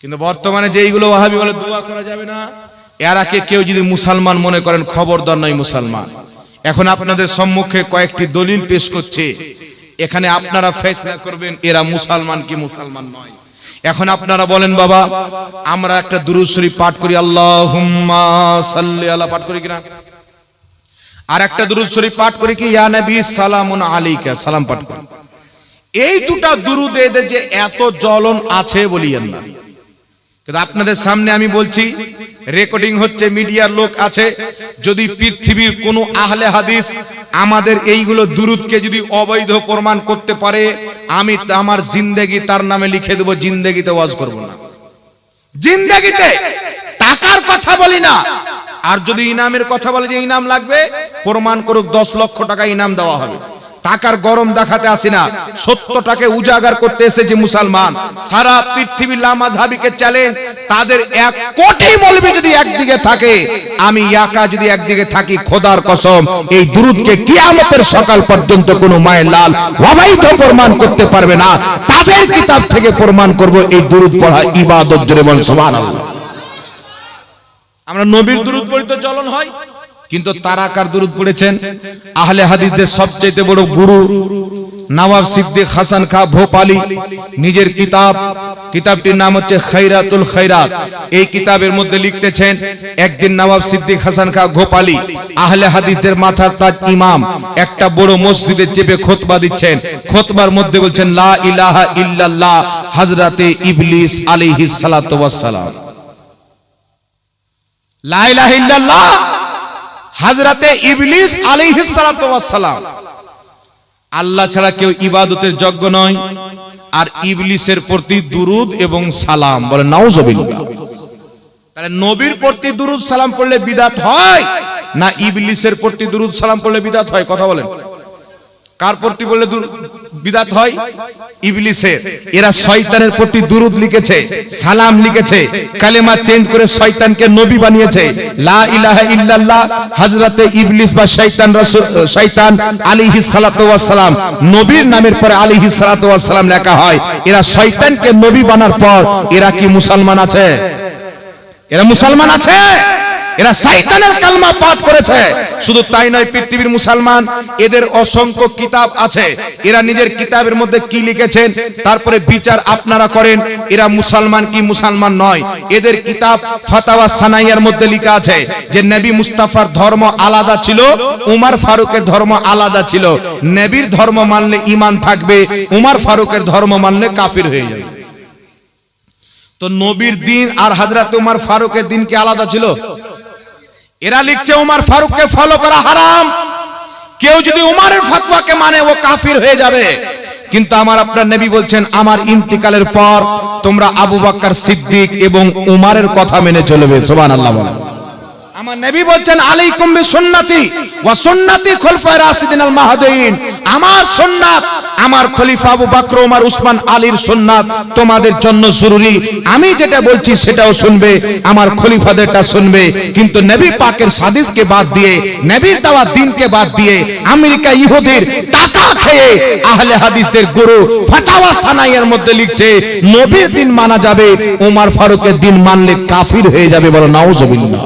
কিন্তু বর্তমানে যে এইগুলো ওয়াহাবি বলে দোয়া করা যাবে না এরাকে কেউ যদি মুসলমান মনে করেন খবরদার নয় মুসলমান। এখন আপনাদের সম্মুখে কয়েকটি দলিল পেশ করছে। এখানে আপনারা ফেসলা করবেন, এরা মুসলমান কি মুসলমান নয়। এখন আপনারা বলেন, বাবা, আমরা একটা দুরূদ শরীফ পাঠ করি, আল্লাহুম্মা সাল্লি আলা, পাঠ করি কিনা? আর একটা দুরূদ শরীফ পাঠ করি কি, ইয়া নবী, সালামুন আলাইকা, সালাম পাঠ করি। এই দুটা দুরুদে এদের যে এত জ্বলন আছে বলিয়েন না। কিন্তু আপনাদের সামনে আমি বলছি রেকর্ডিং হচ্ছে মিডিয়ার লোক আছে, যদি পৃথিবীর কোন আহলে হাদিস আমাদের এইগুলো দুরুদকে যদি অবৈধ প্রমাণ করতে পারে, আমি আমার জিন্দেগি তার নামে লিখে দেবো, জিন্দেগিতে ওয়াজ করব না। জিন্দেগিতে টাকার কথা বলি না। আর যদি ইনামের কথা বলে যে ইনাম লাগবে, প্রমাণ করুক দশ লক্ষ টাকা ইনাম দেওয়া হবে। টাকার গরম দেখাতে আসি না। সত্যটাকে উজাগার করতে এসেছে মুসলমান। সারা পৃথিবীর লামাঝাবিকে চ্যালেঞ্জ তাদের এক কোটি মলবি যদি একদিকে থাকে, আমি একা যদি একদিকে থাকি, খোদার কসম, এই দুরুদকে কিয়ামতের সকাল পর্যন্ত কোনো মায়ের লাল অবৈধ প্রমাণ করতে পারবে না। তাদের কিতাব থেকে প্রমাণ করব, এই দুরুদ পড়া ইবাদত জোরে বল সুবহানাল্লাহ। আমরা নবীর দুরুদ পড়ি তো চলন হয়? কিন্তু তারা কার দুরুদ পড়েছেন? আহলে হাদিসদের সবচেয়ে বড় গুরু নওয়াব সিদ্দিক হাসান খা ভোপালি। নিজের কিতাব, কিতাবটির নাম হচ্ছে খৈরাতুল খৈরাত এই কিতাবের মধ্যে লিখতেছেন, একদিন নওয়াব সিদ্দিক হাসান খা গোপালি আহলে হাদিসদের মাথার তাজ ইমাম, একটা বড় মসজিদে চেপে খোতবা দিচ্ছেন। খোতবার মধ্যে বলছেন, লা ইলাহা ইল্লাল্লাহ হযরতে ইবলিস আলাইহিস সালাতু ওয়াস সালাম। লা ইলাহা ইল্লাল্লাহ! হযরতে ইবলিস আলাইহিস সালাতু ওয়াস সালাম। আল্লাহ ছাড়া কেউ ইবাদতের যজ্ঞ নয়, আর ইবলিসের প্রতি দুরুদ এবং সালাম বলে নাও তাহলে নবীর প্রতি দুরুদ সালাম পড়লে বিদাত হয়, না ইবলিসের প্রতি দুরুদ সালাম পড়লে বিদাত হয়? কথা বলেন। কার প্রতি বললে বিদাত হয়? ইবলিসের। এরা শয়তানের প্রতি দুরুদ লিখেছে, সালাম লিখেছে, কালেমা চেঞ্জ করে শয়তানকে নবী বানিয়েছে। লা ইলাহা ইল্লাল্লাহ, হযরতে ইবলিস বা শয়তান রাসূল, শয়তান আলাইহিস সালাতু ওয়াস সালাম নবীর নামের পরে আলাইহিস সালাতু ওয়াস সালাম লেখা হয়। এরা শয়তানকে নবী বানার পর এরা কি মুসলমান আছে? এরা মুসলমান আছে? এরা শয়তানের কালমা পাঠ করেছে। শুধু তাই নয়, পৃথিবীর মুসলমান, এদের অসংখ্য কিতাব আছে। এরা নিজের কিতাবের মধ্যে কি লিখেছেন, তারপরে বিচার আপনারা করেন, এরা মুসলমান কি মুসলমান নয়। এদের কিতাব ফাতাওয়া সানাইয়ার মধ্যে লেখা আছে যে, নবী মুস্তাফার ধর্ম আলাদা ছিল, উমার ফারুকের ধর্ম আলাদা ছিল। নবীর ধর্ম মানলে ঈমান থাকবে, উমার ফারুকের ধর্ম মানলে কাফির হয়ে যাবে। তো নবীর দিন আর হাজরাত উমার ফারুকের দিন কি আলাদা ছিল? এরা লিখছে উমার ফারুককে ফলো করা হারাম। কেউ যদি উমারের ফতোয়াকে মানে ও কাফির হয়ে যাবে। কিন্তু আমার আপনার নবী বলছেন, আমার ইন্তিকালের পর তোমরা আবু বাক্কার সিদ্দিক এবং উমারের কথা মেনে চলবে। সুবহানাল্লাহ বলেন। আমার নবী বলছেন, আলাইকুম বিসুন্নতি ওয়া সুন্নতি খুলফায়ে রাশিদিন আল মাহদিন আমার সুন্নাত, আমার খলিফা আবু বকর ওমর উসমান, আলীর সুন্নাত তোমাদের জন্য জরুরি। আমি যেটা বলছি সেটাও শুনবে, আমার খলিফাদেরটা শুনবে। কিন্তু নবী পাকের হাদিসকে বাদ দিয়ে, নবীর দেওয়া দিনকে বাদ দিয়ে, আমেরিকা ইহুদির টাকা খেয়ে আহলে হাদিসদের গুরু ফাতাওয়া সানাইয়ের মধ্যে লিখছে, নবীর দিন মানা যাবে ওমর ফারুকের দিন মানলে কাফির হয়ে যাবে বলো, নাউজুবিল্লাহ।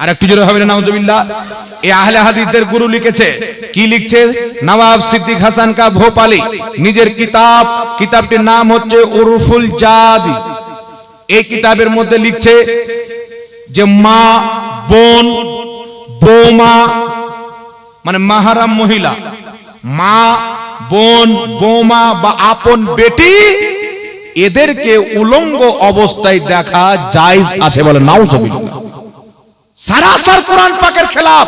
আর একটু জোরে হবে নাউজুবিল্লাহ। এই আহলে হাদিসদের গুরু লিখেছে, কি লিখছে? নবাব সিদ্দিক হাসান কা ভোপালি, নিজের কিতাব, কিতাবটির নাম হচ্ছে উরুফুল জাদি। এই কিতাবের মধ্যে লিখছে যে মা, বোন, বৌমা মানে মাহারাম মহিলা। মা, বোন, বৌমা বা আপন বেটি, এদেরকে উলঙ্গ অবস্থায় দেখা জায়েজ আছে বলে, নাউজুবিল্লাহ। সারাসার কোরআন পাকের খেলাফ।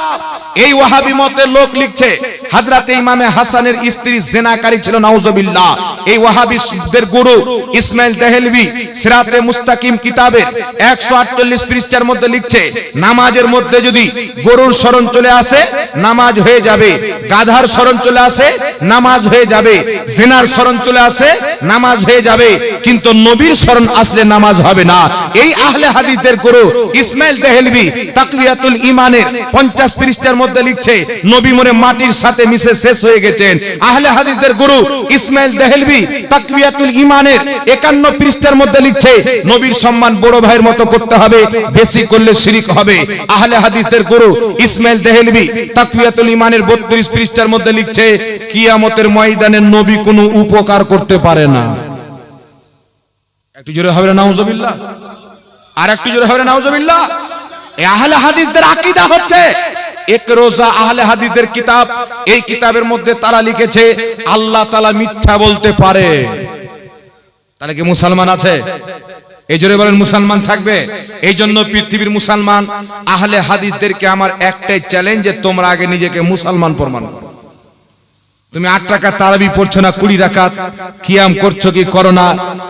এই ওয়াহাবি মতের লোক লিখছে, হাজরাতে ইমামে হাসানের স্ত্রী জেনাকারী ছিল, নাউজুবিল্লাহ। এই ওয়াহাবিদের গুরু ইসমাইল দেহলভি সিরাতে মুস্তাকিম কিতাবের 148 পৃষ্ঠার মধ্যে লিখছে, নামাজের মধ্যে যদি গরুর শরণ চলে আসে, নামাজ হয়ে যাবে। গাধার শরণ চলে আসে, নামাজ হয়ে যাবে। জেনার শরণ চলে আসে, নামাজ হয়ে যাবে। কিন্তু নবীর শরণ আসলে নামাজ হবে না। এই আহলে হাদিসদের গুরু ইসমাইল দেহলভি তাকবিয়াতুল ইমানের পঞ্চাশ পৃষ্ঠার মধ্যে লিখছে, নবী মরে মাটির সাথে মিশে শেষ হয়ে গেছেন। আহলে হাদিসদের গুরু ইসমাইল দেহেলভি তাকবিয়াতুল ইমানের একান্ন পৃষ্ঠার মধ্যে লিখছে, নবীর সম্মান বড় ভাইয়ের মতো করতে হবে, বেশি করলে শিরিক হবে। আহলে হাদিসদের গুরু ইসমাইল দেহেলভি তাকবিয়াতুল ইমানের বত্রিশ পৃষ্ঠার মধ্যে লিখছে, কিয়ামতের ময়দানে নবী কোনো উপকার করতে পারে না। একটু জোরে হবে না, নাউজুবিল্লাহ। আর একটু জোরে হবে না, নাউজুবিল্লাহ। আহলে হাদিসদের আকীদা হচ্ছে, এক রোজা আহলে হাদিসদের কিতাব, এই কিতাবের মধ্যে তারা লিখেছে, আল্লাহ তাআলা মিথ্যা বলতে পারে। তাহলে কি মুসলমান আছে? এই জোরে বলেন মুসলমান থাকবে? এই জন্য পৃথিবীর মুসলমান আহলে হাদিসদেরকে আমার একটাই চ্যালেঞ্জ যে তোমরা আগে নিজেকে মুসলমান প্রমাণ করো। তুমি আট টাকা তারাবি পড়ছো না কুড়ি রাকাত? কিয়াম করছ কি করো না?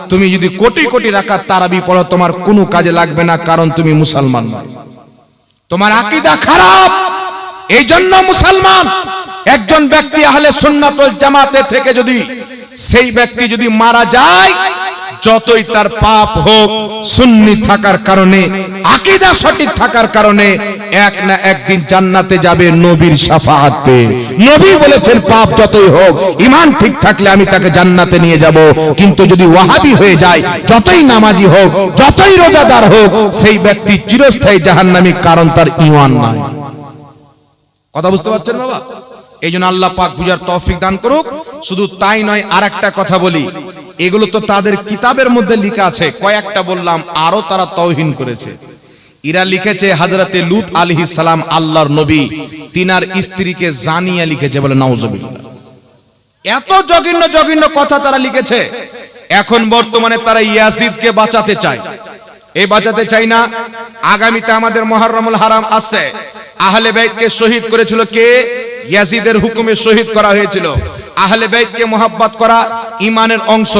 তুমি যদি কোটি কোটি রাকাত তারাবি পড়ো, তোমার কোনো কাজে লাগবে না, কারণ তুমি মুসলমান নয়। তোমার আকিদা খারাপ। এই জন্য মুসলমান, একজন ব্যক্তি আহলে সুন্নাতুল জামাতে থেকে যদি সেই ব্যক্তি যদি মারা যায় যতই তার পাপ হোক, সুন্নি থাকার কারণে, আকীদা সঠিক থাকার কারণে, এক না একদিন জান্নাতে যাবে নবীর শাফাআতে নবী বলেছেন, পাপ যতই হোক, ঈমান ঠিক থাকলে আমি তাকে জান্নাতে নিয়ে যাব। কিন্তু যদি ওয়াহাবি হয়ে যায়, যতই নামাজি হোক, যতই রোজাদার হোক, সেই ব্যক্তি চিরস্থায়ী জাহান্নামী, কারণ তার ঈমান নয় কথা বুঝতে পারছেন বাবা? এই জন্য আল্লাহ পাক বুঝার তৌফিক দান করুক। শুধু তাই নয় আর কথা বলি। এগুলো তো তাদের কিতাবের মধ্যে লেখা আছে। কয়েকটা বললাম, আরও তারা তৌহিন করেছে। ইরা লিখেছে, হাজরাতে লুত আলাইহিস সালাম আল্লাহর নবী, তিনার স্ত্রীকে জানিয়ে লিখেছে বলে, নাউজুবিল্লাহ। এত জঘন্য জঘন্য কথা তারা লিখেছে। এখন বর্তমানে তারা ইয়াসিদকে বাঁচাতে চায়। এই বাঁচাতে চাই না। আগামীতে আমাদের মহররমুল হারাম আছে। আহলে বাইতকে শহীদ করেছিল কে? ইয়াজিদের হুকুমে শহীদ করা হয়েছিল। আহলে বাইতকে মোহাব্বত করা ইমানের অংশ।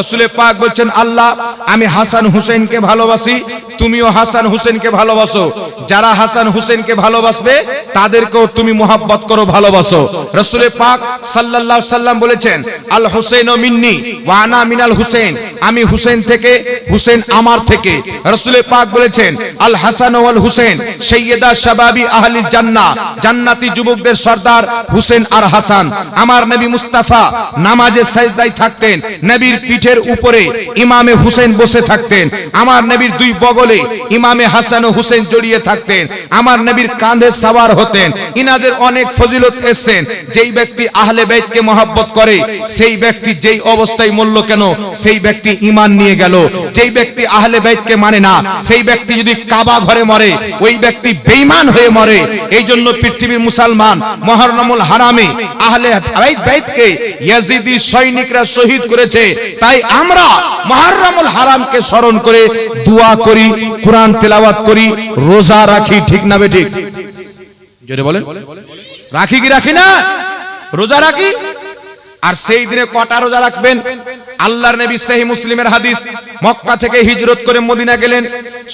রসুলের পাক বলছেন, আল্লাহ, আমি হাসান হুসেনকে ভালোবাসি, তুমিও হাসান হুসেনকে ভালোবাসো। যারা হাসান হুসেনকে ভালোবাসবে, তাদেরকেও তুমি মোহাব্বত করো, ভালোবাসো। রসুলের পাক সাল্লাল্লাহু সাল্লাম বলেছেন, আল হুসেন ও মিন্নি ওয়ানা মিনাল হুসেন আমি হুসেন থেকে হুসেন আমার থেকে। রসুলের পাক বলেছেন, আল হাসান ওয়াল হুসেন সৈয়দা শাবাবি আহলিল জান্নাহ, জান্নাতি যুবকদের সর্দার হুসেন আর হাসান। আমার নবী মুস্তাফা নামাজে সাজদায় থাকতেন, নবীর পিঠের উপরে ইমামে হুসেন বসে থাকতেন, আমার নবীর দুই বগলে ইমামে হাসান ও হুসেন জড়িয়ে থাকতেন, আমার নবীর কাঁধে সাওয়ার হতেন, ইনাদের অনেক ফজিলত এসেছেন, যেই ব্যক্তি আহলে বাইতকে মহব্বত করে, সেই ব্যক্তি যেই অবস্থায় মরল কেন, সেই ব্যক্তি ইমান নিয়ে গেল, যেই ব্যক্তি আহলে বাইতকে মানে না, সেই ব্যক্তি যদি কাবা ঘরে মরে, ওই ব্যক্তি বেঈমান হয়ে মরে এই জন্য পৃথিবীর মুসলমান মহররমুল হারামে আহলে বাইত বাইতকে ইয়াজিদি সৈনিকরা শহীদ করেছে। তাই আমরা মুহররমুল হারামকে স্মরণ করে দোয়া করি, কোরআন তেলাওয়াত করি, রোজা রাখি, ঠিক না বেঠিক জোরে বলেন। রাখি কি রাখি না? রোজা রাখি? আর সেই দিনে কটা রোজা রাখবেন? আল্লাহর নবী সহি মুসলিমের হাদিস। মক্কা থেকে হিজরত করে মদিনা গেলেন,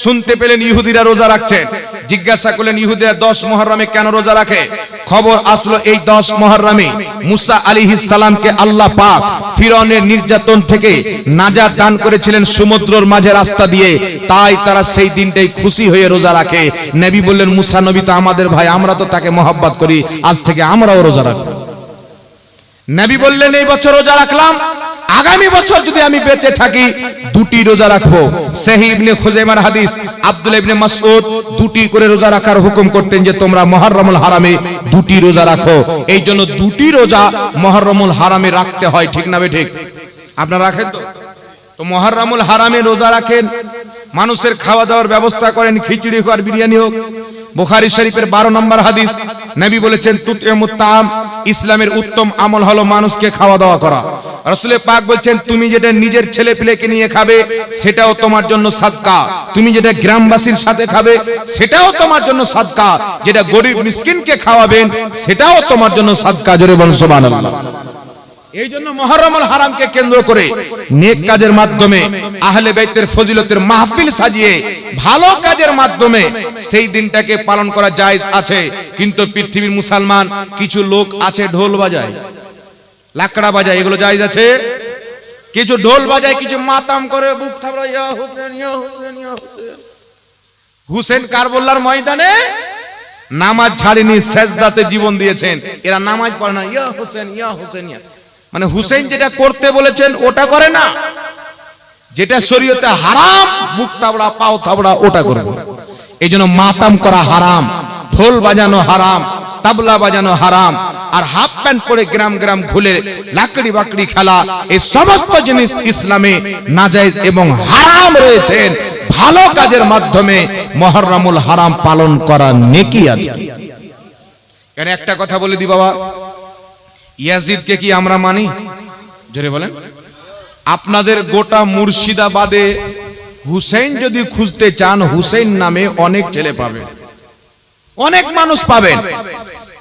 শুনতে পেলেন ইহুদিরা রোজা রাখছেন জিজ্ঞাসা করলেন, ইহুদিরা দশ মহরমে কেন রোজা রাখে? খবর আসলো, এই দশ মহরমে মুসা আলিহিস সালামকে আল্লাহ পাক ফিরনের নির্যাতন থেকে নাজাত দান করেছিলেন সমুদ্রর মাঝে রাস্তা দিয়ে। তাই তারা সেই দিনটাই খুশি হয়ে রোজা রাখে। নবী বললেন, মুসা নবী তো আমাদের ভাই, আমরা তো তাকে মহব্বত করি। আজ থেকে আমরাও রোজা রাখব। নবী বললেন, এই বছর রোজা রাখলাম। আগামী বছর যদি আমি বেঁচে থাকি, দুটি রোজা রাখব। সেহি ইবনে খুজাইমার হাদিস, আব্দুল ইবনে মাসউদ দুটি করে রোজা রাখার হুকুম করতেন যে, তোমরা মুহররমুল হারামে দুটি রোজা রাখো। এই জন্য দুটি রোজা মুহররমুল হারামে রাখতে হয়, ঠিক না ঠিক? আপনারা রাখেন তো? তো মহররমুল হারামে রোজা রাখেন মানুষের খাওয়া দাওয়ার ব্যবস্থা করেন, খিচুড়ি হোক আর বিরিয়ানি হোক। বুখারী শরীফের বারো নম্বর হাদিস, নবী বলেছেন তুতএমুত তাম ইসলামের উত্তম আমল হলো মানুষকে খাওয়া দাওয়া করা। রসুলে পাক বলছেন, তুমি যেটা নিজের ছেলে পিলেকে নিয়ে খাবে, সেটাও তোমার জন্য সাদকা। তুমি যেটা গ্রামবাসীর সাথে খাবে, সেটাও তোমার জন্য সাদকা। যেটা গরিব মিসকিনকে খাওয়াবেন, সেটাও তোমার জন্য সাদকা। জোরে বল সুবহানাল্লাহ। এই জন্য মহরমুল হারামকে কেন্দ্র করে নেক কাজের মাধ্যমে, আহলে বাইতের ফজিলতের মাহফিল সাজিয়ে ভালো কাজের মাধ্যমে সেই দিনটাকে পালন করা জায়েজ আছে। কিন্তু পৃথিবীর মুসলমান কিছু লোক আছে ঢোল বাজায়, লাকড়া বাজায়, এগুলো জায়েজ আছে? কিছু ঢোল বাজায়, কিছু মাতাম করে, বুক থাবড়া ইয়া হোসেন। হোসেন কারবল্লার ময়দানে নামাজ ছাড়েনি, সেজদাতে জীবন দিয়েছেন। এরা নামাজ পড়ে না, ইয়া হোসেন ইয়া হোসেন, ইয়া। মানে হুসেন যেটা করতে বলেছেন, ওটা করে না। যেটা শরীয়তে হারাম, বুক তাবড়া, পাও তাবড়া, ওটা করবে। এই জন্য মাতাম করা হারাম, ঢোল বাজানো হারাম, তাবলা বাজানো হারাম, আর হাফ প্যান্ট পরে গ্রাম গ্রাম ঘুরে লাকড়ি বাকড়ি খেলা, এই সমস্ত জিনিস ইসলামে নাজাইজ এবং হারাম রয়েছেন। ভালো কাজের মাধ্যমে মহররমুল হারাম পালন করা নেকি আছে। এখানে একটা কথা বলে দি বাবা ইয়াজিদকে কি আমরা মানি? জোরে বলেন। আপনাদের গোটা মুর্শিদাবাদে হুসেন যদি খুঁজতে চান হুসেন নামে অনেক ছেলে পাবেন। অনেক মানুষ পাবেন।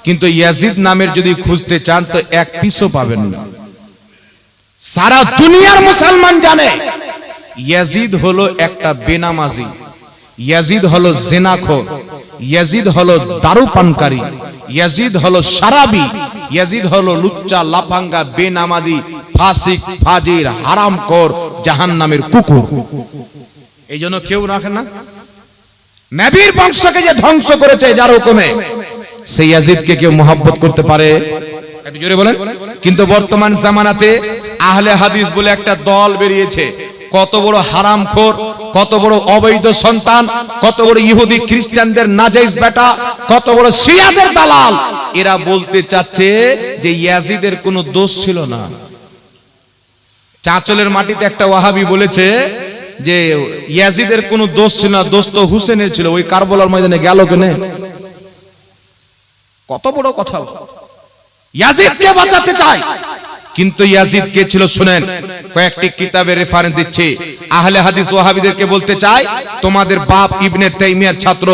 কিন্তু ইয়াজিদ নামের যদি খুঁজতে চান, তো এক পিসও পাবেন না। সারা দুনিয়ার মুসলমান জানে, ইয়াজিদ হলো একটা বেনামাজি। ইয়াজিদ হলো জেনাখোর। ইয়াজিদ হলো দারু পানকারী ইয়াজিদ হলো সারাবি, ইয়াজিদ হলো লুচ্চা, লাফাঙ্গা, বেনামাজি, ফাসিক, ফাজির, হারামখোর, জাহান্নামের কুকুর। এই জন্য কেউ রাখে না। নবীর বংশকে যে ধ্বংস করেছে যার হুকুমে, সেই ইয়াজিদকে কেউ মোহাব্বত করতে পারে। একটু জোরে বলেন। কিন্তু বর্তমান জামানাতে আহলে হাদিস বলে একটা দল বেরিয়েছে, কত বড় হারামখোর কত বড় অবৈধ সন্তান, কত বড় ইহুদি খ্রিস্টানদের নাজাইজ বেটা, কত বড় শিয়াদের দালাল। এরা বলতে চাচ্ছে যে ইয়াজিদের কোনো দোষ ছিল না। চাঁচলের মাটিতে একটা ওয়াহাবি বলেছে যে ইয়াজিদের কোনো দোষ ছিল না, দোষ তো হুসেনের ছিল। ওই কারবলার ময়দানে গেল কেনে? কত বড় কথা। ইয়াজিদকে বাঁচাতে চায়। কিন্তু ইয়াজিদ কে ছিল শুনেন, কয়েকটি কিতাবে রেফারেন্স দিচ্ছি। আহলে হাদিস ওয়াহাবিদেরকে বলতে চাই, তোমাদের বাপ ইবনে তাইমিয়ার ছাত্র,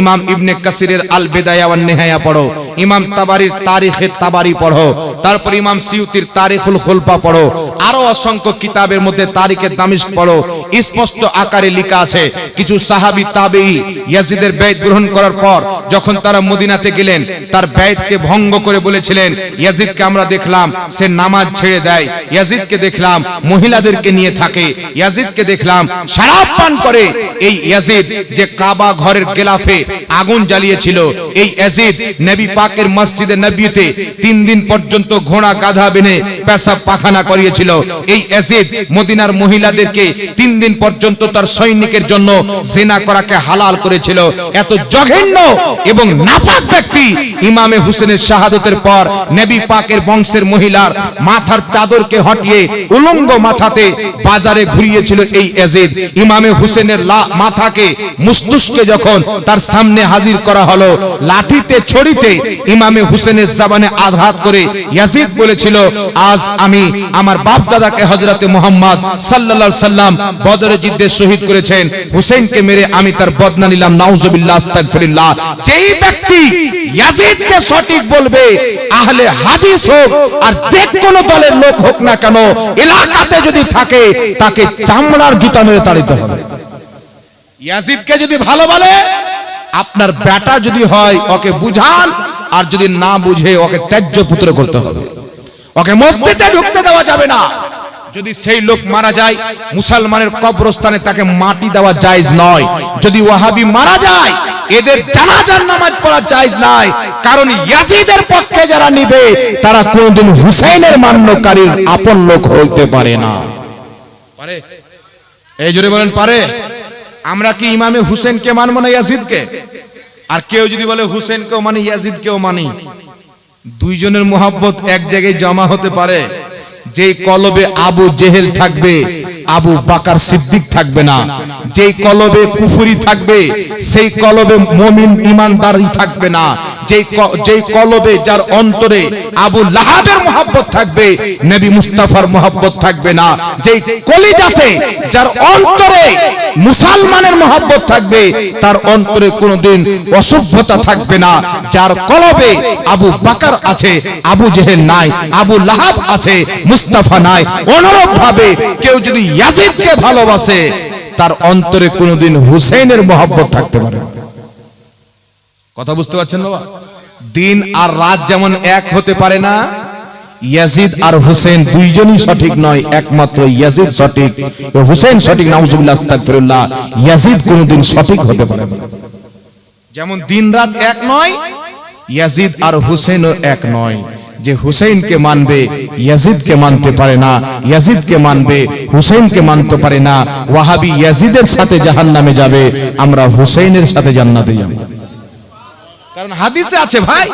ইমাম ইবনে কাসিরের আল বেদায়া ওয়ান নেহায়া পড়ো। ইমাম তাবারির তারিখে তাবারি পড়ো, তারপর ইমাম সিউতির তারিখুল খুলফা পড়ো, আরও অসংখ্য কিতাবের মধ্যে তারিখে দামিশ পড়ো, স্পষ্ট আকারে লেখা আছে, কিছু সাহাবী তাবেঈ ইয়াজিদের ব্যয় গ্রহণ করার পর যখন তারা মদিনাতে গেলেন, তার ব্যয়কে ভঙ্গ করে বলেছিলেন, ইয়াজিদকে আমরা দেখলাম, সে নামাজ ছেড়ে দেয়, ইয়াজিদকে দেখলাম, মহিলাদেরকে নিয়ে থাকে, ইয়াজিদকে দেখলাম শরাব পান করে। এই ইয়াজিদ যে কাবা ঘরের গেলাফে আগুন জ্বালিয়েছিল, এই ইয়াজিদ নবী পাকের মসজিদে নবীতে তিন দিন পর্যন্ত ঘোড়া গাধা বেনে পেশাব পাখানা করিয়েছিল। এই ইয়াজিদ মদিনার মহিলাদেরকে তিন দিন পর্যন্ত তার সৈনিকের জন্য জেনা করাকে হালাল করেছিল। এত জঘন্য এবং নাপাক ব্যক্তি ইমামে হুসেনের শাহাদতের পর নবী পাকের বংশের মহিলার মাথার চাদরকে হটিয়ে উলঙ্গ মাথাতে বাজারে ঘুরিয়েছিল এই এজিদ ইমামে হুসেনের মাথাকে মুস্তুসকে যখন তার সামনে হাজির করা হলো, লাঠিতে, ছড়িতে ইমামে হুসেনের জাবানে আঘাত করে ইয়াজিদ বলেছিল, আজ আমি আমার বাপ দাদাকে হজরতে মোহাম্মদ সাল্লাল্লাহু সাল্লাম বদরে যুদ্ধে শহীদ করেছেন। হুসেনকে মেরে আমি তার বদনা নিলাম। নাউজুবিল্লাহ, আস্তাগফিরুল্লাহ। যেই ব্যক্তি ইয়াজিদকে সঠিক বলবে, আহলে হাদিস হোক আর যে কোনো দলের লোক হোক না কেন, এলাকাতে যদি থাকে, তাকে চামড়ার জুতা মেরে তাড়িতে হবে। ইয়াজিদকে যদি ভালো বলে, আপনার বেটা যদি হয়, ওকে বুঝান আর যদি না বুঝে, ওকে ত্যায্য পুত্র করতে হবে। ওকে মসজিদে ঢুকতে দেওয়া যাবে না। যদি সেই লোক মারা যায়, মুসলমানের কবরস্থানে তাকে মাটি দেওয়া জায়েজ নয়। যদি ওয়াহাবি মারা যায়, এদের জানাজার নামাজ পড়া জায়েজ নাই। কারণ ইয়াজিদের পক্ষে যারা নিবে, তারা কোনদিন হুসাইনের মান্যকারীর আপন লোক হইতে পারে না। পারে? এই জোরে বলেন, পারে? আমরা কি ইমামে হুসেনকে মানবো না ইয়াজিদকে? আর কেউ যদি বলে হুসেন হুসেনকেও মানি, ইয়াজিদকেও মানি, দুইজনের মোহাব্বত এক জায়গায় জমা হতে পারে। যেই কলবে আবু জেহেল থাকবে আবু বাকার সিদ্দিক থাকবে না। যেই কলবে কুফুরি থাকবে, সেই কলবে মমিন ইমানদারি থাকবে না। যেই কলবে যার অন্তরে আবু লাহাবের মোহাব্বত থাকবে, নবী মুস্তাফার মোহাব্বত থাকবে না। যেই কলিজাতে যার অন্তরে মুসলমানের মোহাব্বত থাকবে, তার অন্তরে কোনোদিন অসভ্যতা থাকবে না। যার কলবে আবু বাকার আছে, আবু জেহেল নাই, আবু লাহাব আছে, মুস্তাফা নাই অনুরূপ ভাবে কেউ যদি ইয়াজিদকে ভালোবাসে, তার অন্তরে কোনোদিন হুসেনের মোহাব্বত থাকতে পারে। কথা বুঝতে পারছেন বাবা? দিন আর রাত যেমন এক হতে পারে না, ইয়াজিদ আর হোসেন দুইজনই সঠিক নয়, একমাত্র ইয়াজিদ সঠিক। হোসেন সঠিক, নাউজুবিল্লাহ, আস্তাগফিরুল্লাহ, ইয়াজিদ কোনোদিন সঠিক হতে পারে না। যেমন দিন রাত এক নয়, ইয়াজিদ আর হুসেনও এক নয়। যে হুসেনকে মানবে, ইয়াজিদকে মানতে পারে না, ইয়াজিদকে মানবে হুসেনকে মানতে পারে না, ওয়াহাবি ইয়াজিদের সাথে জাহান্নামে যাবে, আমরা হুসেনের সাথে জান্নাতে যাব। কারণ হাদিসে আছে ভাই,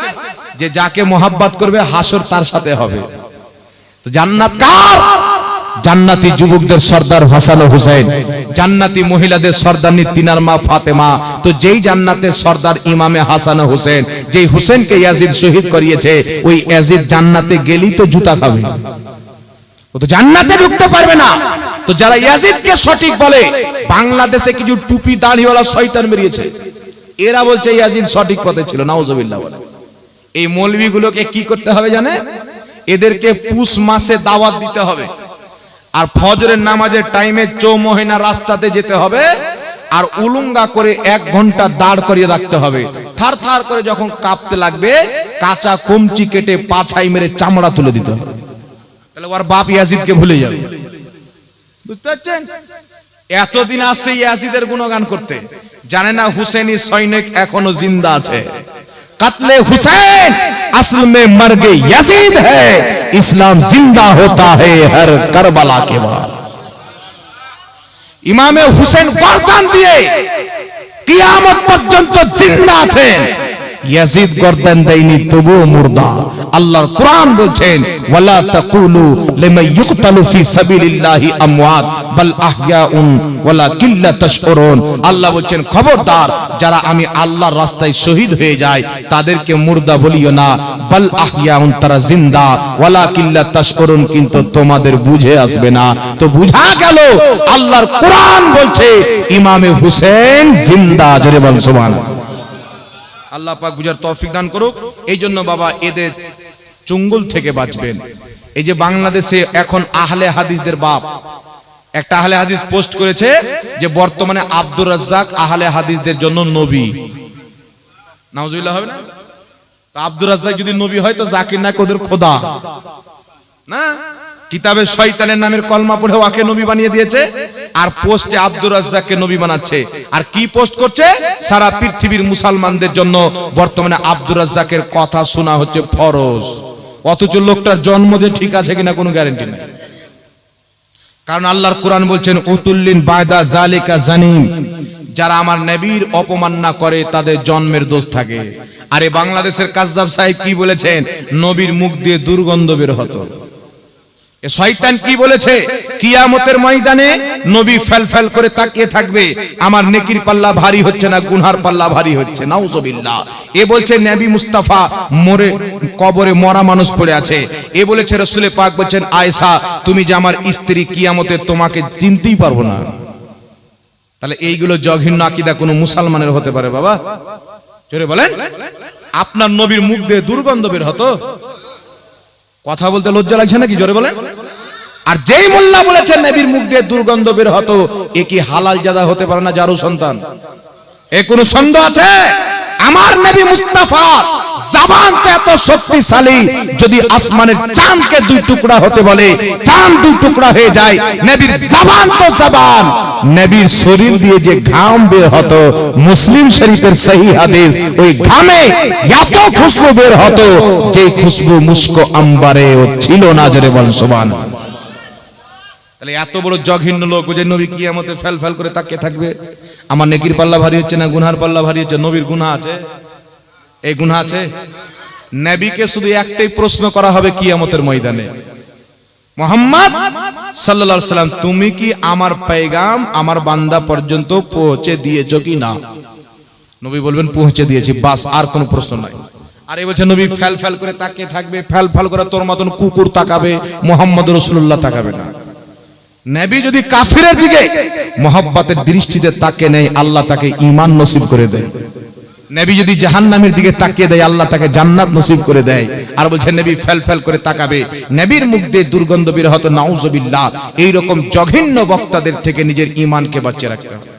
যে যাকে মোহাব্বত করবে হাসর তার সাথে হবে। তো জান্নাত কার? জান্নাতি যুবকদের সর্দার হাসান ও হুসেন জান্নাতি মহিলাদের সর্দারনি তিনার মা ফাতেমা, তো যেই জান্নাতের সর্দার ইমামে হাসান হুসেন, যেই হুসেনকে ইয়াজিদ শহীদ করিয়েছে, ওই ইয়াজিদ জান্নাতে গেলেই তো জুতা খাবে। ও তো জান্নাতে ঢুকতে পারবে না। তো যারা ইয়াজিদকে সঠিক বলে, বাংলাদেশে কিছু টুপি দাড়িওয়ালা শয়তান বেরিয়েছে, এরা বলছে ইয়াজিদ সঠিক পথে ছিল, নাউজুবিল্লাহ বলে। এই মৌলবিগুলোকে কি করতে হবে জানে? এদেরকে পুষ মাসে দাওয়াত দিতে হবে। আর ফজরের নামাজের টাইমে চৌমহিনা রাস্তাতে যেতে হবে, আর উলুঙ্গা করে এক ঘণ্টা দাঁড় করিয়ে রাখতে হবে। থার থার করে যখন কাঁপতে লাগবে, কাঁচা কমচি কেটে পাছাই মেরে চামড়া তুলে দিতে হবে। তাহলে ওর বাপ ইয়াজিদকে ভুলে যাবে। বুঝতে পারছেন? এতদিন আসছে ইয়াজিদের গুণগান করতে। জানে না হুসেনি সৈনিক এখনও জিন্দা আছে। कत्ले हुसैन असल में मर गए यजीद है इस्लाम जिंदा होता है हर करबला के बाद ইমামে হুসেন গর্দান দিয়ে কিয়ামত পর্যন্ত জিন্দা আছেন ইয়াজিদ গর্দান দেয়নি, তবুও মুর্দা। আল্লাহর কোরআন বলছেন, ওয়ালা তাকুলু লিমান ইউকতালু ফি সাবিলিল্লাহি আমওয়াত, বাল আহইয়াউন ওয়ালা কিল্লা তাশউরুন আল্লাহ বলছেন, খবরদার, যারা আমি আল্লাহর রাস্তায় শহীদ হয়ে যায় তাদেরকে মুর্দা বলিও না। বাল আহইয়াউন তারা জিন্দা, ওয়ালা কিল্লা তাশউরুন কিন্তু তোমাদের বুঝে আসবে না। তো বুঝা গেল, আল্লাহর কোরআন বলছে, ইমামে হুসেন জিন্দা। জোরে বল সুবহানাল্লাহ। আল্লাহ পাক বুঝার তৌফিক দান করুক। এই জন্য বাবা এদের চুঙ্গুল থেকে বাঁচবেন। এই যে বাংলাদেশে এখন আহলে হাদিসদের বাপ, একটা আহলে হাদিস পোস্ট করেছে যে বর্তমানে আব্দুর রাজ্জাক আহলে হাদিসদের জন্য নবী। নাউজুবিল্লাহ হবে না? তো আব্দুর রাজ্জাক যদি নবী হয় তো জাকির নাক ওদের খোদা। না? কিতাবে শয়তানের নামের কলমা পড়ে ওকে নবী বানিয়ে দিয়েছে, আর পোস্টে আব্দুর রাজ্জাককে নবী বানাচ্ছে। আর কি পোস্ট করছে? সারা পৃথিবীর মুসলমানদের জন্য বর্তমানে আব্দুর রাজ্জাকের কথা শোনা হচ্ছে ফরজ। অথচ লোকটার জন্ম যে ঠিক আছে কিনা কোনো গ্যারান্টি নেই। কারণ আল্লাহর কোরআন বলছেন, উতুল্লিন বায়দা জালিকা জানিম। যারা আমার নবীর অপমাননা করে, তাদের জন্মের দোষ থাকে। আরে বাংলাদেশের কাজ্জাব সাহেব কি বলেছেন? নবীর মুখ দিয়ে দুর্গন্ধ বের হতো। শয়তান কি বলেছে? কিয়ামতের ময়দানে নবী ফেল ফেল করে তাকিয়ে থাকবে। আমার নেকির পাল্লা ভারী হচ্ছে না, গুনহার পাল্লা ভারী হচ্ছে নাউজুবিল্লাহ। এ বলছে, নবী মুস্তাফা মরে, কবরে মরা মানুষ পড়ে আছে। এ বলেছে পাক বলছেন, আয়েশা, তুমি যে আমার স্ত্রী কিয়ামতে তোমাকে চিনতেই পারব না। তাহলে এইগুলো জঘন্য আকিদা কোনো মুসলমানের হতে পারে, বাবা? বলেন। আপনার নবীর মুখ দিয়ে দুর্গন্ধ বের হতো। কথা বলতে লজ্জা লাগছে নাকি? জোরে বলেন। আর যেই মোল্লা বলেছেন, নবীর মুখ দিয়ে দুর্গন্ধ বের হতো, এ কি হালাল জাদা হতে পারে না যারু সন্তান? এ কোনো সন্দেহ আছে? আমার নবী মুস্তাফা জাবান তো এত শক্তিশালী যদি আসমানের চাঁদকে দুই টুকরা হতে বলে, চাঁদ দুই টুকরা হয়ে যায় তো শরীর দিয়ে যে ঘাম বের হতো, মুসলিম শরীফের হাদিস, ওই ঘামে এত খুশবু বের হতো, যে খুশবু মুস্কো ছিল না বল এত বড় জঘন্য লোক যে নবী কিয়ামতে ফেল ফেল করে তাকিয়ে থাকবে। আমার নেকির পাল্লা ভারী হচ্ছে না গুনহার পাল্লা ভারী হচ্ছে, নবীর গুনাহ আছে। এই গুনাহ আছে? নবীকে শুধু একটাই প্রশ্ন করা হবে কিয়ামতের ময়দানে। মোহাম্মদ আলাইহি সাল্লাম, তুমি কি আমার পেগাম আমার বান্দা পর্যন্ত পৌঁছে দিয়েছ কি না? নবী বলবেন, পৌঁছে দিয়েছি, বাস, আর কোনো প্রশ্ন নাই। আর এই বলছে, নবী ফ্যাল ফ্যাল করে তাকিয়ে থাকবে, ফ্যাল ফ্যাল করে তোর মতন কুকুর তাকাবে, মোহাম্মদ রসুল্লাহ তাকাবে না। নবী যদি কাফিরের দিকে মোহাব্বতের দৃষ্টিতে তাকে নেই আল্লাহ তাকে ইমান নসিব করে দেয়। নবী যদি জাহান্নামের দিকে তাকিয়ে দেয়, আল্লাহ তাকে জান্নাত নসিব করে দেয়। আর বলছে, নবী ফেল ফেল করে তাকাবে। নবীর মুখ দিয়ে দুর্গন্ধ বের হতো এইরকম জঘন্য বক্তাদের থেকে নিজের ইমানকে বাঁচিয়ে রাখতে হবে।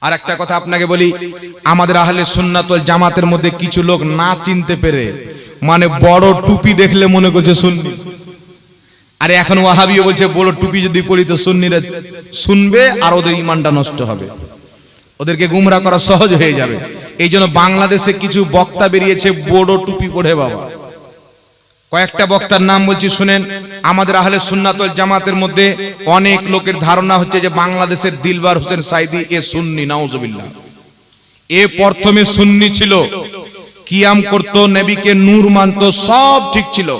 আর একটা কথা আপনাকে বলি, আমাদের আহলে সুন্নাতল জামাতের মধ্যে কিছু লোক না চিনতে পেরে মানে বড় টুপি দেখলে মনে করছে সুন্নি। আর এখন ওয়াহাবিও বলছে, বড় টুপি যদি পড়ি তো সুন্নিরা শুনবে আর ওদের ইমানটা নষ্ট হবে। ওদেরকে গুমরা করা সহজ হয়ে যাবে। এই জন্য বাংলাদেশে কিছু বক্তা বেরিয়েছে বড় টুপি পড়ে বাবা। কয়েকটা বক্তার নাম বলছি, শুনেন। আমাদের আহলে সুন্নাতল জামাতের মধ্যে অনেক লোকের ধারণা হচ্ছে যে বাংলাদেশের দিলবার হোসেন সাইদি এ সুন্নি, নাউজুবিল্লাহ। এ প্রথমে সুন্নি ছিল। কিয়াম করত, নবীকে নূর মানত, সব ঠিক ছিল।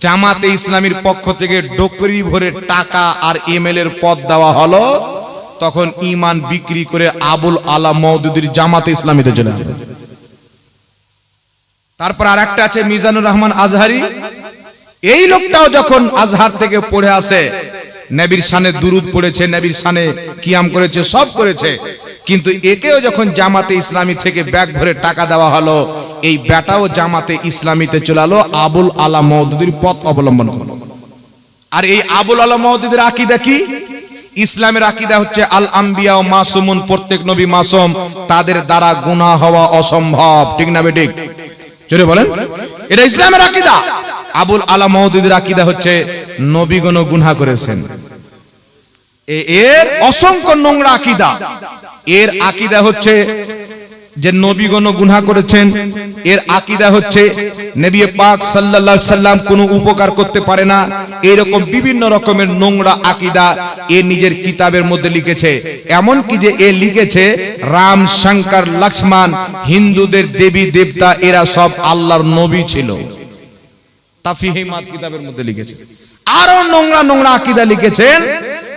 জামাতে ইসলামীর পক্ষ থেকে ডোকরি ভরে টাকা আর এমএল এর পদ দেওয়া হলো তখন ইমান বিক্রি করে আবুল আলা মওদুদির জামাতে ইসলামীতে চলে গেল তারপর আর একটা আছে মিজানুর রহমান আজহারি। এই লোকটাও যখন আজহার থেকে পড়ে আসে, নবীর শানে দুরুদ পড়েছে, নবীর শানে কিয়াম করেছে, সব করেছে। কিন্তু একেও যখন জামাতে ইসলামী থেকে ব্যাগ ভরে টাকা দেওয়া হলো, এই ব্যাটাও জামাতে ইসলামীতে চলে আলো আবুল আলা মওদুদির পথ অবলম্বন করল। আর এই আবুল আলা মওদুদের আকীদা কি? ইসলামের আকিদা হচ্ছে আল আম্বিয়া ও মাসুমুন, প্রত্যেক নবী মাসুম, তাদের দ্বারা গুনাহ হওয়া অসম্ভব। ঠিক না বেঠিক? চলে বলেন। এটা ইসলামের আকিদা। আবুল আলা মহদুদের আকিদা হচ্ছে নবীগণ গুনাহ করেছেন। এর অসংখ্য নোংরা আকিদা। এর আকিদা হচ্ছে যে নবীগণ গুনাহ করেছেন, এর আকীদা হচ্ছে নবী পাক আলাইহি সাল্লাম কোনো উপকার করতে পারে না। এরকম বিভিন্ন রকমের নোংরা আকীদা এ নিজের কিতাবের মধ্যে লিখেছে। এমন কি যে এ লিখেছে, রাম, শঙ্কর, লক্ষ্মণ, হিন্দুদের দেবী, দেবতা, এরা সব আল্লাহর নবী ছিল।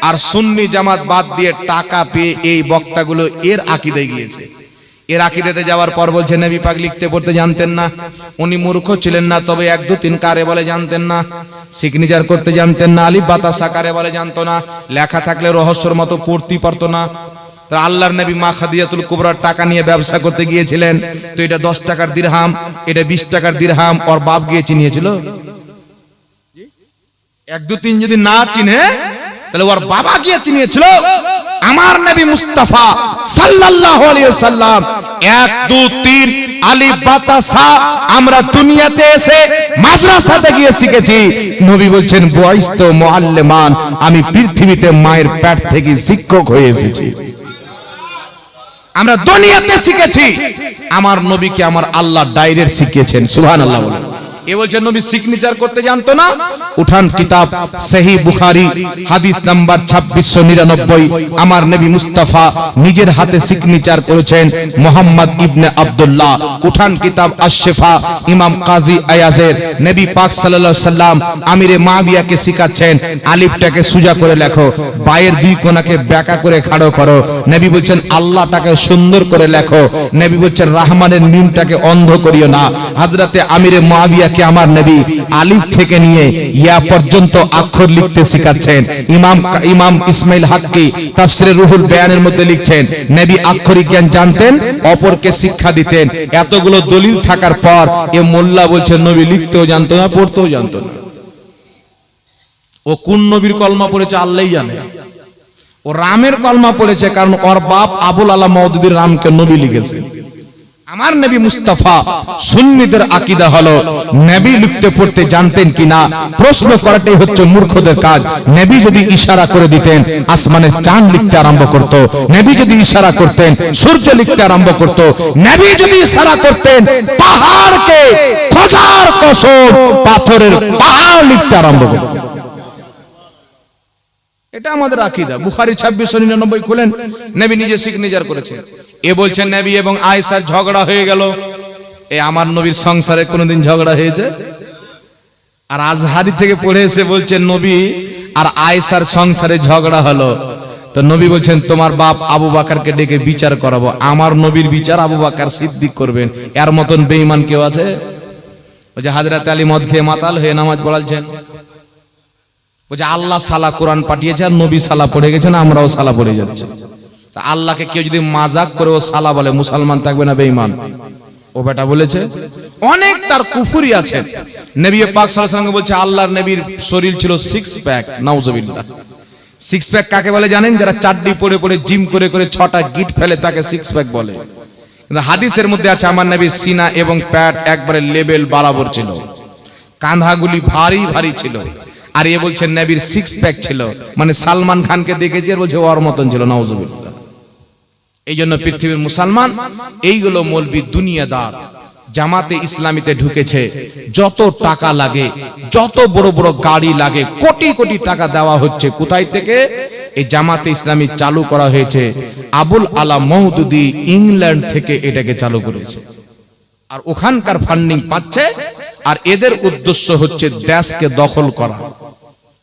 আর সুন্নি জামাত বাদ দিয়ে টাকা পেয়ে এই বক্তাগুলো এর আকীদায় গিয়েছে। এর আকিদাতে যাওয়ার পর বলছে, নবী পাক লিখতে পড়তে জানতেন না। উনি মূর্খ ছিলেন না, তবে এক দু তিন কারে বলে জানতেন না। সিগনেচার করতে জানতেন না, আলিফ বাতাসা কারে বলে জানতো না। লেখা থাকলে রহস্যর মতো পড়তেই পারতো না। তা আল্লাহর নবী মা খাদিজাতুল কুবরার টাকা নিয়ে ব্যবসা করতে গিয়েছিলেন। তো এটা দশ টাকার দিরহাম, এটা বিশ টাকার দিরহাম, ওর বাপ গিয়ে চিনিয়েছিল। এক দু তিন যদি না চিনে তাহলে ওর বাবা গিয়ে চিনিয়েছিল, আমার নবী মুস্তাফা সাল্লাল্লাহু আলাইহি সাল্লাম এক, দু, তিন আলি বাতাসা আমরা দুনিয়াতে এসে মাদ্রাসাতে গিয়ে শিখেছি। নবী বলছেন, বয়স তো মুআল্লিমান, আমি পৃথিবীতে মায়ের পেট থেকে শিক্ষক হয়ে এসেছি। আমরা দুনিয়াতে শিখেছি। আমার নবীকে আমার আল্লাহ ডাইরেক্ট শিখিয়েছেন? সুবহানাল্লাহ বলেন। এ বলছেন, নবী সিগনেচার করতে জানতো না? উঠান কিতাব, সহি বুখারী, হাদিস নাম্বার 2699 আমার নবী মুস্তাফা নিজের হাতে সিগনেচার করেছেন মোহাম্মদ ইবনে উঠান কিতাব আশ-শিফা, ইমাম কাজী আয়াজের। নবী পাক আলাইহি সাল্লাম আমিরে শিখাচ্ছেন, আলিফটাকে সুজা করে লেখো, বায়ের দুই কোণাকে ব্যাকা করে খাড়ো করো। নবী বলছেন, আল্লাহটাকে সুন্দর করে লেখো। নবী বলছেন, রহমানের মিমটাকে অন্ধ করিও না। হযরতে আমিরে মুয়াবিয়াকে আমার নবী আলিফ থেকে নিয়ে ইয়া পর্যন্ত অক্ষর লিখতে শেখাচ্ছেন। ইমাম ইমাম ইসমাইল হাক্কি তাফসিরে রুহুল বয়ানের মধ্যে লিখছেন, নবী আক্ষরিক জ্ঞান জানতেন, অপরকে শিক্ষা দিতেন। এতগুলো দলিল থাকার পর এ মোল্লা বলছেন নবী লিখতেও জানতো না, পড়তেও জানতো না। ও কোন নবীর কলমা পড়েছে আল্লাহই জানে। ও রামের কলমা পড়েছে কারণ ওর বাপ আবুল আলা মওদুদির রামকে নবী লিখেছে। আমার নবী মুস্তাফা সুন্নিদের আকীদা হলো, নবী লিখতে, পড়তে জানতেন কিনা? প্রশ্ন করাটাই হচ্ছে মূর্খদের কাজ। নবী যদি ইশারা করে দিতেন, আসমানের চাঁদ লিখতে আরম্ভ করত। নবী যদি ইশারা করতেন, সূর্য লিখতে আরম্ভ করত। নবী যদি ইশারা করতেন, পাহাড়কে, খোদার কসম, পাথরের পাহাড় লিখতে আরম্ভ করত। এটা আমাদের আকীদা। বুখারী 2699 খুলেন, নবী নিজে সিগনেচার করেছেন এ বলছেন, নবী এবং আয়েশার ঝগড়া হয়ে গেল। এ আমার নবীর সংসারে কোনোদিন ঝগড়া হয়েছে? আর আজহারি থেকে পড়ে এসে বলছেন, নবী আর আয়েশার সংসারে ঝগড়া হলো। তো নবী বলছেন, তোমার বাপ আবু বাকারকে ডেকে বিচার করাবো। আমার নবীর বিচার আবু বাকার সিদ্দিক করবেন। এর মতন বেঈমান কেউ আছে? ওই যে হাজরাত আলী মদ খেয়ে মাতাল হয়ে নামাজ পড়ালছেন বলছে, আল্লাহ সালা কোরআন পাঠিয়েছে আর নবী সালা পড়ে গেছেন আমরাও সালা পড়ে যাচ্ছে। আল্লাহকে কেউ যদি মাজাক করে ও সালা বলে, মুসলমান থাকবে না, বেঈমান। ও বেটা বলেছে, অনেক তার কুফুরি আছে। নবী পাক সাল্লাল্লাহু বলছে, আল্লাহর নবীর শরীর ছিল সিক্স প্যাক নাউজুবিল্লাহ। সিক্স প্যাক কাকে বলে জানেন? যারা চাড্ডি পরে পরে জিম করে করে ছটা গিট ফেলে তাকে সিক্স প্যাক বলে। কিন্তু হাদিসের মধ্যে আছে, আমার নবী সিনা এবং প্যাট একবারে লেভেল বরাবর ছিল। কাঁধাগুলি ভারী ভারী ছিল। আর এ বলছেন, নবীর সিক্স প্যাক ছিল। মানে সালমান খানকে দেখেছি আর বলছে, ওর মতন ছিল। নওজুবিল্লাহ এই জন্য পৃথিবীর মুসলমান, এইগুলো মলবি দুনিয়াদার। জামাতে ইসলামীতে ঢুকেছে, যত টাকা লাগে, যত বড় বড় গাড়ি লাগে, কোটি কোটি টাকা দেওয়া হচ্ছে। কোথায় থেকে? এই জামাতে ইসলামী চালু করা হয়েছে। আবুল আলা মহদুদি ইংল্যান্ড থেকে এটাকে চালু করেছে। আর ওখানকার ফান্ডিং পাচ্ছে, আর এদের উদ্দেশ্য হচ্ছে দেশকে দখল করা।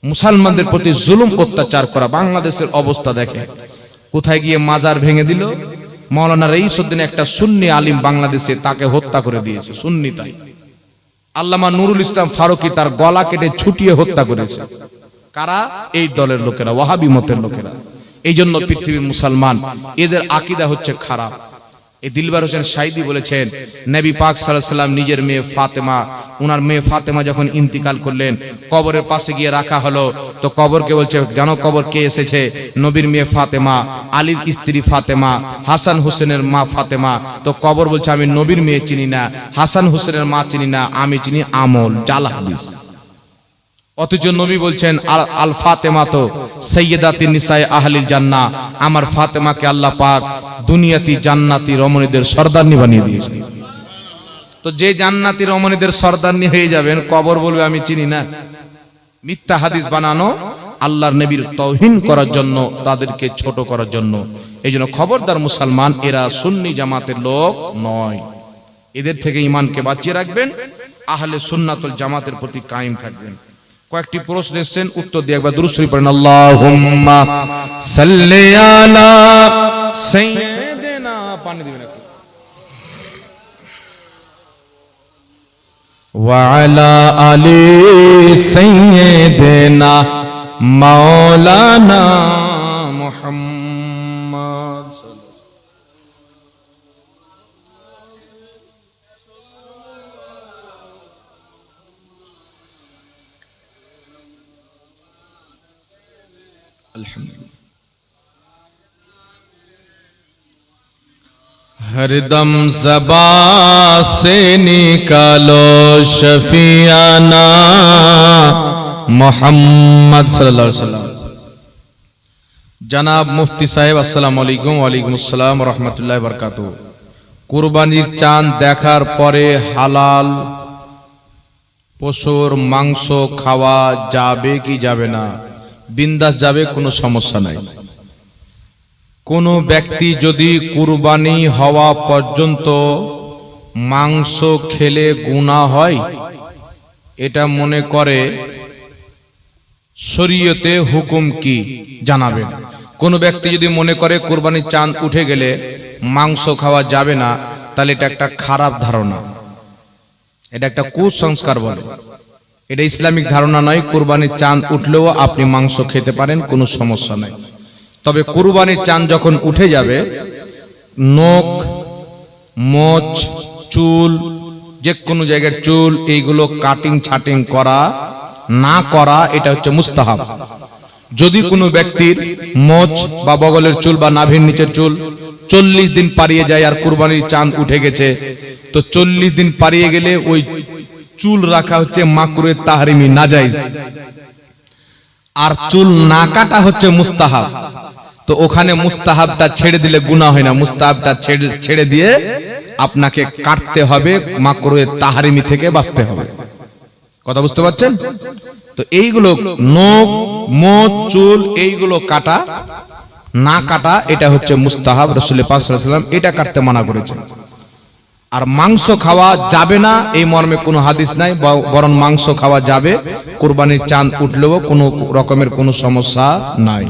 মুসলমানদের প্রতি জুলুম, অত্যাচার করা, বাংলাদেশের অবস্থা দেখে। কোথায় গিয়ে মাজার ভেঙে দিল? মৌলানা রঈসউদ্দিন একটা সুন্নি আলিম বাংলাদেশে তাকে হত্যা করে দিয়েছে সুন্নি তাই আল্লামা নুরুল ইসলাম ফারুকি তার গলা কেটে ছুটিয়ে হত্যা করেছে। কারা? এই দলের লোকেরা, ওয়াহাবি মতের লোকেরা। এই জন্য পৃথিবীর মুসলমান, এদের আকিদা হচ্ছে খারাপ। এই দিলবার হোসেন সাইদি বলেছেন, নবী পাক সাল্লাম নিজের মেয়ে ফাতেমা, উনার মেয়ে ফাতেমা যখন ইন্তিকাল করলেন, কবরের পাশে গিয়ে রাখা হলো। তো কবরকে বলছে, জানো কবর কে এসেছে? নবীর মেয়ে ফাতেমা, আলীর স্ত্রী ফাতেমা, হাসান হোসেনের মা ফাতেমা। তো কবর বলছে, আমি নবীর মেয়ে চিনি না, হাসান হোসেনের মা চিনি না, আমি চিনি আমল, জাল হাদিস। অথচ নবী বলছেন আল- ফাতেমা তো সৈয়দাতি নিসাই আহলিল জান্না আমার ফাতেমাকে আল্লাহ পাক দুনিয়াতি জান্নাতি রমণীদের সর্দারনি বানিয়ে দিয়েছেন। তো যে জান্নাতি রমণীদের সর্দারনি হয়ে যাবেন কবর বলবে আমি চিনি না। মিথ্যা হাদিস বানানো আল্লাহর নবীর তৌহিন করার জন্য তাদেরকে ছোট করার জন্য। এই জন্য খবরদার মুসলমান এরা সুন্নি জামাতের লোক নয়। এদের থেকে ইমানকে বাঁচিয়ে রাখবেন আহলে সুন্নাতুল জামাতের প্রতি কায়েম থাকবেন। কয়েকটি প্রশ্ন এসেছেন উত্তর দিয়ে একবার দুরুশ্বরী পড়েন আল্লাহুম্মা সাল্লি আলা সাইয়্যিদিনা পানি দিবেন একটু وعلى آل سيدنا مولانا محمد আলহামদুলিল্লাহ। ہر دم زبا سے نکالو شفیانہ মুফতি সাহেব, আসসালাম আলাইকুম ওয়ালাইকুম আসসালাম রহমতুল্লাহ বরকাত কুরবানির চাঁদ দেখার পরে হালাল পশুর মাংস খাওয়া যাবে কি যাবে না? বিন্দাস যাবে, কোনো সমস্যা নাই। কোনো ব্যক্তি যদি কুরবানি হওয়া পর্যন্ত মাংস খেলে গুণা হয়, এটা মনে করে শরীয়তে হুকুম কি জানাবেন? কোন ব্যক্তি যদি মনে করে কোরবানির চাঁদ উঠে গেলে মাংস খাওয়া যাবে না, তাহলে এটা একটা খারাপ ধারণা। এটা একটা কুসংস্কার বলে। এটা ইসলামিক ধারণা নয়, কোরবানির চাঁদ উঠলেও আপনি মাংস খেতে পারেন, কোনো সমস্যা নাই। তবে কোরবানির চাঁদ যখন উঠে যাবে, নখ, মোচ, চুল যে কোনো জায়গার চুল, এইগুলো কাটিং ছাটিং করা, না করা, এটা হচ্ছে মুস্তাহাব। যদি কোনো ব্যক্তির মোচ বা বগলের চুল বা নাভির নিচের চুল চল্লিশ দিন পারিয়ে যায় আর কুরবানির চাঁদ উঠে গেছে, তো চল্লিশ দিন পারিয়ে গেলে ওই চুল রাখা হচ্ছে মাকরুয়ে তাহারিমি নাজাইজ। আর চুল না কাটা হচ্ছে মুস্তাহাব। তো ওখানে মুস্তাহাবটা ছেড়ে দিলে গুনাহ হয় না। মুস্তাহাবটা ছেড়ে ছেড়ে দিয়ে আপনাকে কাটতে হবে মাকরুয়ে তাহারিমি থেকে বাঁচতে হবে। কথা বুঝতে পারছেন? তো এইগুলো নখ মোচ চুল এইগুলো কাটা, না কাটা, এটা হচ্ছে মুস্তাহাব। রসুল পাক ওয়াসাল্লাম এটা কাটতে মানা করেছেন। আর মাংস খাওয়া যাবে না এই মর্মে কোনো হাদিস নাই বরং মাংস খাওয়া যাবে। কোরবানির চাঁদ উঠলেও কোনো রকমের কোনো সমস্যা নাই।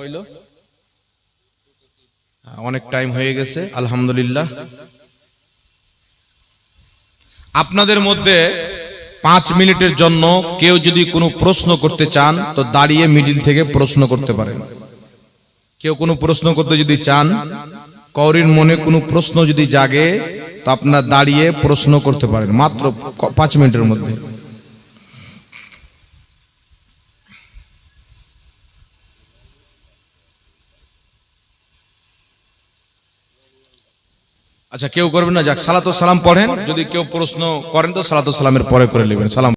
বইল অনেক টাইম হয়ে গেছে আলহামদুলিল্লাহ। আপনাদের মধ্যে পাঁচ মিনিটের জন্য কেউ যদি কোনো প্রশ্ন করতে চান তো দাঁড়িয়ে মিডিল থেকে প্রশ্ন করতে পারেন। কেউ কোনো প্রশ্ন করতে যদি চান কৌরির মনে কোনো প্রশ্ন যদি জাগে, তো আপনার দাঁড়িয়ে প্রশ্ন করতে পারেন, মাত্র পাঁচ মিনিটের মধ্যে। আচ্ছা কেউ করবেন না? যাক, সালাতু সালাম পড়েন। যদি কেউ প্রশ্ন করেন, তো সালাতু সালামের পরে করে নেবেন। সালাম।